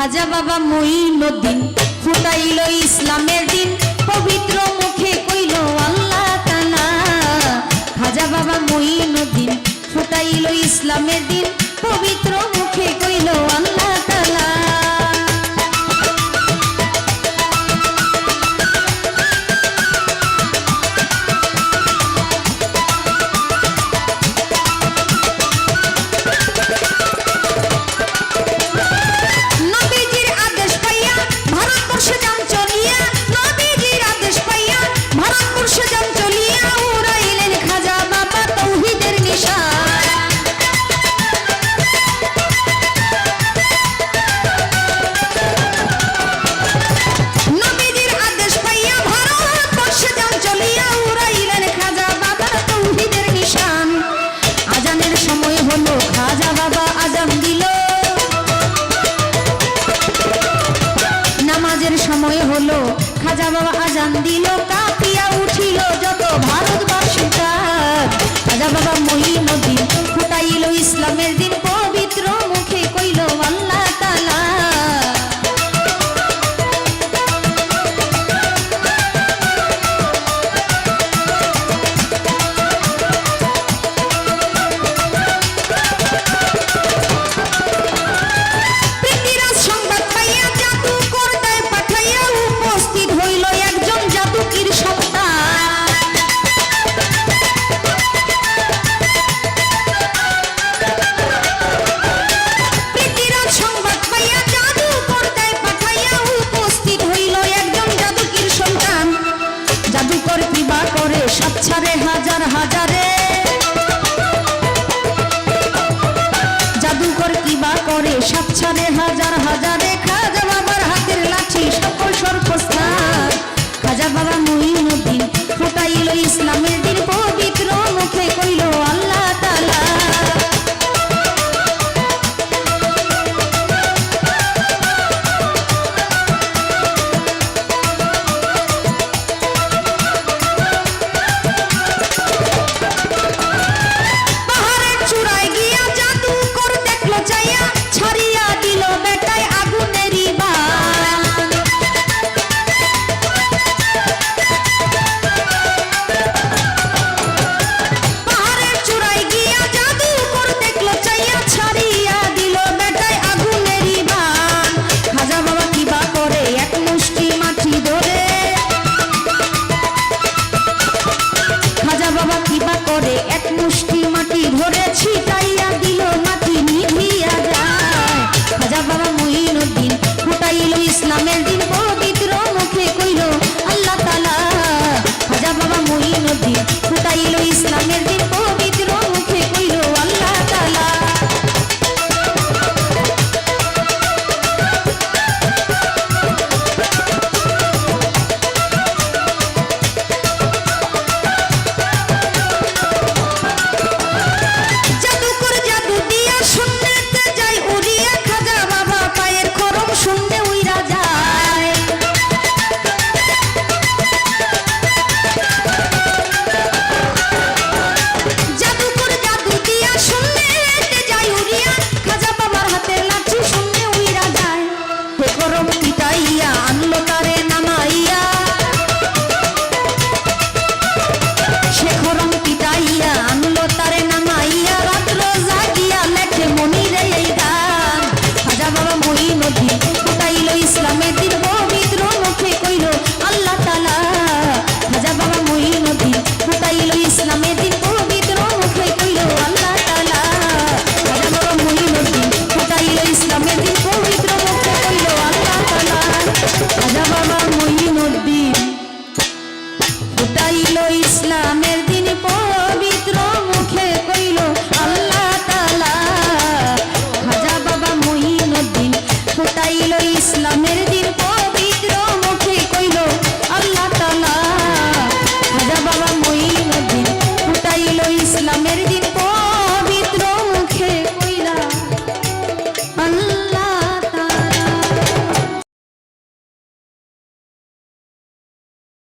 রাজা বাবা মঈনুদ্দিন ফুটাইল ইসলামের দিন, পবিত্র মুখে কইল আল্লাহ খাজা বাবা মঈনুদ্দিন ফুটাইল ইসলামের দিন, পবিত্র মুখে কইল আল্লাহ তালা। খাজা বাবা আজান দিল কাঁপিয়া উঠিল যত ভারতবাসীকার খাজা বাবা মহিনুদ্দিন করে সাতছানে হাজার হাজারে করে এক মুষ্টি মাটি ধরেছি, তাইয়া দিল মাটি, নিভিয়া যায়। খাজা বাবা মহিনুদ্দিন ফুটাইল ইসলামের দিন, পবিত্র মুখে কইল আল্লাহ তালা খাজা বাবা মহিনুদ্দিন ফুটাইল ইসলামের দিন